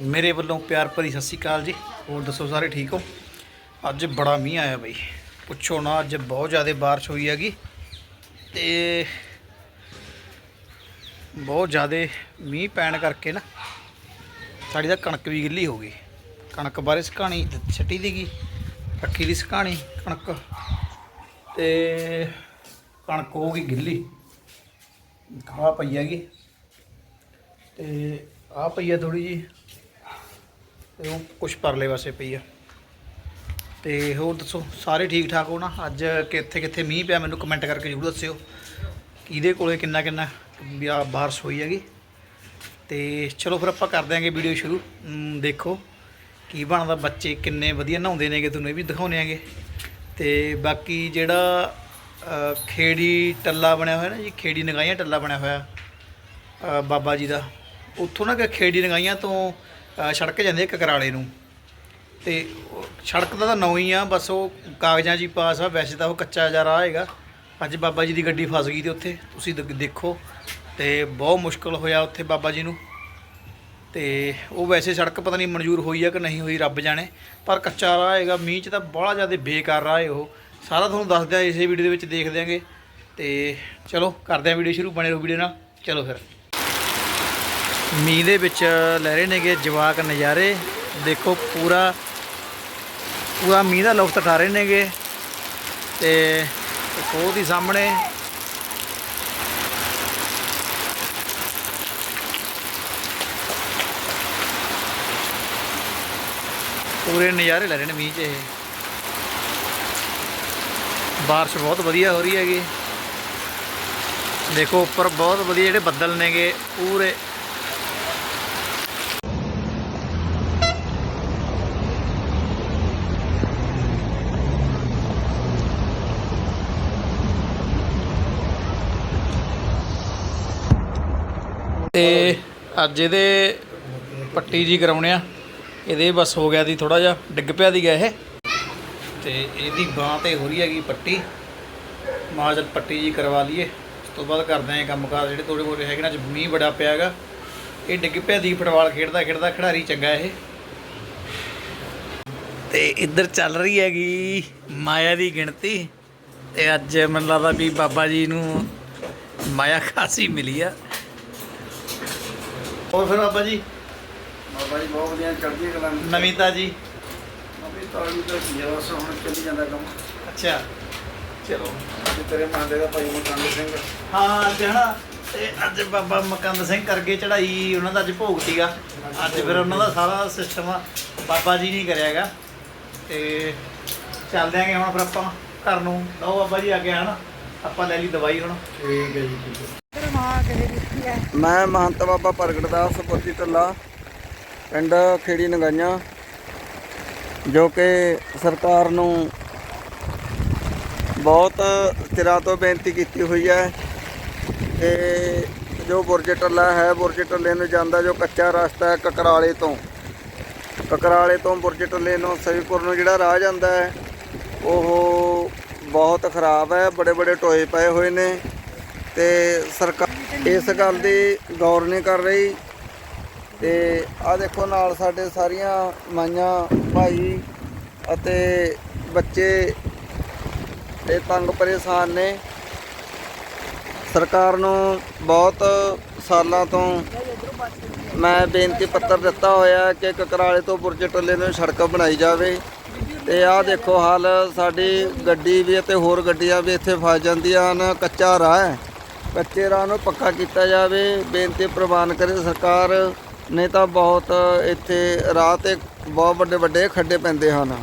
ਮੇਰੇ ਵੱਲੋਂ ਪਿਆਰ ਭਰੀ ਸਤਿ ਸ਼੍ਰੀ ਅਕਾਲ ਜੀ। ਹੋਰ ਦੱਸੋ ਸਾਰੇ ਠੀਕ ਹੋ? ਅੱਜ ਬੜਾ ਮੀਂਹ ਆਇਆ ਬਈ। ਪੁੱਛੋ ਨਾ, ਅੱਜ ਬਹੁਤ ਜ਼ਿਆਦਾ ਬਾਰਿਸ਼ ਹੋਈ ਹੈਗੀ ਤੇ ਬਹੁਤ ਜ਼ਿਆਦਾ ਮੀਂਹ ਪੈਣ ਕਰਕੇ ਨਾ ਸਾਡੀ ਤਾਂ ਕਣਕ ਵੀ ਗਿੱਲੀ ਹੋ ਗਈ। ਕਣਕ ਬਾਰੇ ਸੁਕਾਣੀ ਛੱਟੀ ਦੀਗੀ ਰੱਖੀ ਦੀ ਸੁਕਾਣੀ ਕਣਕ। ਤੇ ਕਣਕ ਹੋ ਗਈ ਗਿੱਲੀ। ਖਾ ਪਈ ਹੈਗੀ। ਤੇ ਆ ਪਈ ਆ ਥੋੜੀ ਜੀ ਤੇ ਉਹ ਕੁਛ ਪਰਲੇ ਪਾਸੇ ਪਈ ਆ। ਤੇ ਹੋਰ ਦੱਸੋ, ਸਾਰੇ ਠੀਕ ਠਾਕ ਹੋ ਨਾ? ਅੱਜ ਕਿੱਥੇ ਕਿੱਥੇ ਮੀਂਹ ਪਿਆ? ਮੈਨੂੰ ਕਮੈਂਟ ਕਰਕੇ ਜ਼ਰੂਰ ਦੱਸਿਓ ਕਿਹਦੇ ਕੋਲੇ ਕਿੰਨਾ ਕਿੰਨਾ ਵੀ ਬਾਰਿਸ਼ ਹੋਈ ਹੈਗੀ। ਤੇ ਚਲੋ ਫਿਰ ਆਪਾਂ ਕਰ ਦਿਆਂਗੇ ਵੀਡੀਓ ਸ਼ੁਰੂ। ਦੇਖੋ ਕੀ ਬਣਦਾ, ਬੱਚੇ ਕਿੰਨੇ ਵਧੀਆ ਨਹਾਉਂਦੇ ਨੇਗੇ, ਤੁਹਾਨੂੰ ਇਹ ਵੀ ਦਿਖਾਉਣੇ ਆਂਗੇ ਤੇ ਬਾਕੀ ਜਿਹੜਾ ਖੇੜੀ ਟੱਲਾ ਬਣਿਆ ਹੋਇਆ ਨਾ ਜੀ, ਖੇੜੀ ਨਗਾਈਆਂ ਟੱਲਾ ਬਣਿਆ ਹੋਇਆ ਬਾਬਾ ਜੀ ਦਾ, ਉੱਥੋਂ ਨਾ ਕਿ ਖੇੜੀ ਨਗਾਈਆਂ ਤੋਂ ਸੜਕ ਜਾਂਦੇ ਆ ਕਕਰਾਲੇ ਨੂੰ। ਤੇ ਸੜਕ ਦਾ ਤਾਂ ਨੌ ਹੀ ਆ, ਬਸ ਉਹ ਕਾਗਜ਼ਾਂ 'ਚ ਹੀ ਪਾਸ ਆ। ਵੈਸੇ ਤਾਂ ਉਹ ਕੱਚਾ ਜਿਹਾ ਰਾਹ ਹੈਗਾ। ਅੱਜ ਬਾਬਾ ਜੀ ਦੀ ਗੱਡੀ ਫਸ ਗਈ ਤੇ ਉੱਥੇ ਤੁਸੀਂ ਦ- ਦੇਖੋ। ਤੇ ਬਹੁਤ ਮੁਸ਼ਕਲ ਹੋਇਆ ਉੱਥੇ ਬਾਬਾ ਜੀ ਨੂੰ। ਤੇ ਉਹ ਵੈਸੇ ਸੜਕ ਪਤਾ ਨਹੀਂ ਮਨਜ਼ੂਰ ਹੋਈ ਆ ਕਿ ਨਹੀਂ ਹੋਈ, ਰੱਬ ਜਾਣੇ। ਪਰ ਕੱਚਾ ਰਾਹ ਹੈਗਾ, ਮੀਂਹ 'ਚ ਤਾਂ ਬੜਾ ਜ਼ਿਆਦਾ ਬੇਕਾਰ ਰਾਹ ਹੈ ਉਹ। ਸਾਰਾ ਤੁਹਾਨੂੰ ਦੱਸਦੇ ਆ ਇਸੇ ਵੀਡੀਓ ਦੇ ਵਿੱਚ ਦੇਖ ਦਿਆਂਗੇ। ਤੇ ਚਲੋ, ਕਰਦੇ ਆ ਵੀਡੀਓ ਸ਼ੁਰੂ, ਬਣੇ ਰਹੋ ਵੀਡੀਓ ਨਾਲ। ਚਲੋ ਫਿਰ। ਮੀਂਹ ਦੇ ਵਿੱਚ ਲੈ ਰਹੇ ਨੇਗੇ ਜਵਾਕ ਨਜ਼ਾਰੇ। ਦੇਖੋ ਪੂਰਾ ਪੂਰਾ ਮੀਂਹ ਦਾ ਲੁਫਤ ਉਠਾ ਰਹੇ ਨੇਗੇ। ਤੇ ਉਹ ਹੀ ਸਾਹਮਣੇ। ਪੂਰੇ ਨਜ਼ਾਰੇ ਲੈ ਰਹੇ ਨੇ ਮੀਂਹ 'ਚ ਇਹ। ਬਾਰਿਸ਼ ਬਹੁਤ ਵਧੀਆ ਹੋ ਰਹੀ ਹੈਗੀ। ਦੇਖੋ ਉੱਪਰ ਬਹੁਤ ਵਧੀਆ ਜਿਹੜੇ ਬੱਦਲ ਨੇਗੇ, ਪੂਰੇ ਤੇ ਅੱਜ ਇਹਦੇ ਪੱਟੀ ਜੀ ਕਰਾਉਣੇ ਆ। ਇਹਦੇ ਬਸ ਹੋ ਗਿਆ ਦੀ ਥੋੜਾ ਜਿਹਾ, ਡਿੱਗ ਪਿਆ ਦੀ ਗਿਆ ਇਹ। ਤੇ ਇਹਦੀ ਬਾਹ ਤੇ ਹੋ ਰਹੀ ਹੈਗੀ ਪੱਟੀ। ਮਾਜਲ ਪੱਟੀ ਜੀ ਕਰਵਾ ਲਈਏ। ਉਸ ਤੋਂ ਬਾਅਦ ਕਰਦੇ ਆਂ ਕੰਮਕਾਰ ਜਿਹੜੇ ਥੋੜੇ ਬੋੜੇ ਹੈਗੇ ਨਾ, ਅੱਜ ਮੀਂਹ ਬੜਾ ਪਿਆ ਹੈਗਾ। ਇਹ ਡਿੱਗ ਪਿਆ ਦੀ ਫੁੱਟਬਾਲ ਖੇਡਦਾ ਖੇਡਦਾ ਖਿਡਾਰੀ ਚੰਗਾ ਇਹ। ਤੇ ਇੱਧਰ ਚੱਲ ਰਹੀ ਹੈਗੀ ਮਾਇਆ ਦੀ ਗਿਣਤੀ। ਤੇ ਅੱਜ ਮੈਨੂੰ ਲੱਗਦਾ ਵੀ ਬਾਬਾ ਜੀ ਨੂੰ ਮਾਇਆ ਖਾਸੀ ਮਿਲੀ ਆ। ਹੋਰ ਫਿਰ ਬਾਬਾ ਜੀ? ਬਾਬਾ ਜੀ ਬਹੁਤ ਵਧੀਆ ਚੜ੍ਹਦੀ ਕਲਾ ਨਵੀਤਾ ਜੀ ਅਬੇ ਤਾਂ ਵੀ ਤਾਂ ਕੀ ਆ, ਬਸ ਹੁਣ ਚੱਲੀ ਜਾਂਦਾ ਕੰਮ। ਅੱਛਾ। ਚਲੋ। ਅੱਜ ਤੇਰੇ ਮਾਂਦੇ ਦਾ ਭਾਈ ਮਕੰਦ ਸਿੰਘ। ਹਾਂ ਅੱਜ ਹਨਾ ਤੇ ਅੱਜ ਬਾਬਾ ਮਕੰਦ ਸਿੰਘ ਕਰਕੇ ਚੜਾਈ ਉਹਨਾਂ ਦਾ ਅੱਜ ਭੋਗ ਸੀਗਾ। ਅੱਜ ਫਿਰ ਉਹਨਾਂ ਦਾ ਸਾਰਾ ਸਿਸਟਮ ਬਾਬਾ ਜੀ ਨਹੀਂ ਕਰਿਆਗਾ ਤੇ ਚੱਲਦੇ ਆਂਗੇ ਹੁਣ ਫਿਰ ਆਪਾਂ ਘਰ ਨੂੰ। ਲਓ ਬਾਬਾ ਜੀ ਆ ਗਿਆ ਹਨਾ ਆਪਾਂ ਲੈ ਲਈ ਦਵਾਈ ਹੁਣ। ਠੀਕ ਹੈ ਜੀ ਠੀਕ ਹੈ। ਮੈਂ ਮਹੰਤ ਬਾਬਾ ਪ੍ਰਗਟ ਦਾਸ, ਪੁੱਤੀ ਟੱਲਾ ਪਿੰਡ ਖੇੜੀ ਨਗਾਈਆਂ, ਜੋ ਕਿ ਸਰਕਾਰ ਨੂੰ ਬਹੁਤ ਚਿਰਾਂ ਤੋਂ ਬੇਨਤੀ ਕੀਤੀ ਹੋਈ ਹੈ ਕਿ ਜੋ ਬੁਰਜ ਟੱਲਾ ਹੈ, ਬੁਰਜ ਟੱਲੇ ਨੂੰ ਜਾਂਦਾ ਜੋ ਕੱਚਾ ਰਸਤਾ ਹੈ, ਕਕਰਾਲੇ ਤੋਂ। ਕਕਰਾਲੇ ਤੋਂ ਬੁਰਜ ਟੱਲੇ ਨੂੰ, ਸਵੀਪੁਰ ਨੂੰ ਜਿਹੜਾ ਰਾਹ ਜਾਂਦਾ ਹੈ, ਉਹ ਬਹੁਤ ਖਰਾਬ ਹੈ ਬੜੇ ਬੜੇ ਟੋਏ ਪਏ ਹੋਏ ਨੇ। ਤੇ ਸਰਕਾਰ ਇਸ ਗੱਲ ਦੀ ਗੌਰ ਨਹੀਂ ਕਰ ਰਹੀ। ਤੇ ਆ ਦੇਖੋ, ਨਾਲ ਸਾਡੇ ਸਾਰੀਆਂ ਮਾਈਆਂ, ਭਾਈ ਅਤੇ ਬੱਚੇ ਇਹ ਤੰਗ ਪਰੇਸ਼ਾਨ ਨੇ। ਸਰਕਾਰ ਨੂੰ ਬਹੁਤ ਸਾਲਾਂ ਤੋਂ ਮੈਂ ਬੇਨਤੀ ਪੱਤਰ ਦਿੱਤਾ ਹੋਇਆ ਕਿ ਕਕਰਾਲੇ ਤੋਂ ਬੁਰਜ ਟੱਲੇ ਨੂੰ ਸੜਕ ਬਣਾਈ ਜਾਵੇ। ਤੇ ਆਹ ਦੇਖੋ, ਹਾਲ ਸਾਡੀ ਗੱਡੀ ਵੀ ਅਤੇ ਹੋਰ ਗੱਡੀਆਂ ਵੀ ਇੱਥੇ ਫਸ ਜਾਂਦੀਆਂ ਹਨ। ਕੱਚਾ ਰਾਹ ਹੈ। ਕੱਚੇ ਰਾਹ ਨੂੰ ਪੱਕਾ ਕੀਤਾ ਜਾਵੇ, ਬੇਨਤੀ ਪ੍ਰਵਾਨ ਕਰੇ ਸਰਕਾਰ, ਨਹੀਂ ਤਾਂ ਬਹੁਤ ਇੱਥੇ ਰਾਹ ਤੇ ਬਹੁਤ ਵੱਡੇ ਵੱਡੇ ਖੱਡੇ ਪੈਂਦੇ ਹਨ।